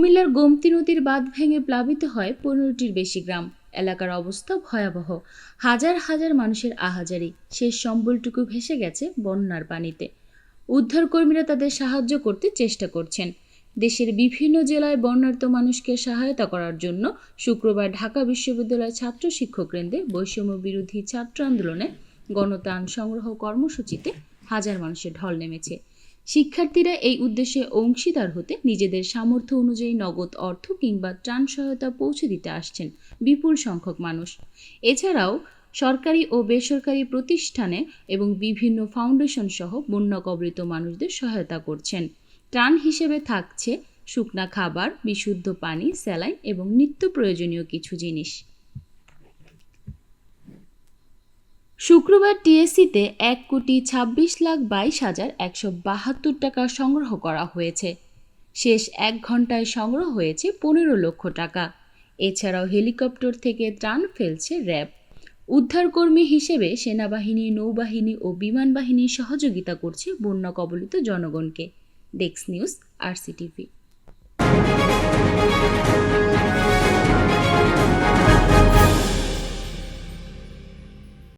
কুমিল্লার গোমতী নদীর বাঁধ ভেঙে প্লাবিত হয় পনেরোটির বেশি গ্রাম। এলাকার অবস্থা ভয়াবহ। হাজার হাজার মানুষের আহাজারি। শেষ সম্বলটুকু ভেসে গেছে বন্যার পানিতে। উদ্ধারকর্মীরা তাদের সাহায্য করতে চেষ্টা করছেন। দেশের বিভিন্ন জেলায় বন্যার্ত মানুষকে সহায়তা করার জন্য শুক্রবার ঢাকা বিশ্ববিদ্যালয় ছাত্র শিক্ষক কেন্দ্রে বৈষম্য বিরোধী ছাত্র আন্দোলনে গণতান সংগ্রহ কর্মসূচিতে হাজার মানুষের ঢল নেমেছে। শিক্ষার্থীরা এই উদ্দেশ্যে অংশীদার হতে নিজেদের সামর্থ্য অনুযায়ী নগদ অর্থ কিংবা ত্রাণ সহায়তা পৌঁছে দিতে আসছেন বিপুল সংখ্যক মানুষ। এছাড়াও সরকারি ও বেসরকারি প্রতিষ্ঠানে এবং বিভিন্ন ফাউন্ডেশন সহ বন্যা কবলিত মানুষদের সহায়তা করছেন। ত্রাণ হিসেবে থাকছে শুকনা খাবার, বিশুদ্ধ পানি, স্যালাইন এবং নিত্য প্রয়োজনীয় কিছু জিনিস। শুক্রবার টিএসসিতে এক কোটি ছাব্বিশ লাখ বাইশ হাজার একশো বাহাত্তর টাকা সংগ্রহ করা হয়েছে। শেষ এক ঘন্টায় সংগ্রহ হয়েছে পনেরো লক্ষ টাকা। এছাড়াও হেলিকপ্টার থেকে ত্রাণ ফেলছে র্যাব। উদ্ধারকর্মী হিসেবে সেনাবাহিনী, নৌবাহিনী ও বিমান বাহিনী সহযোগিতা করছে বন্যা কবলিত জনগণকে। ডেক্স নিউজ, আরসিটিভি।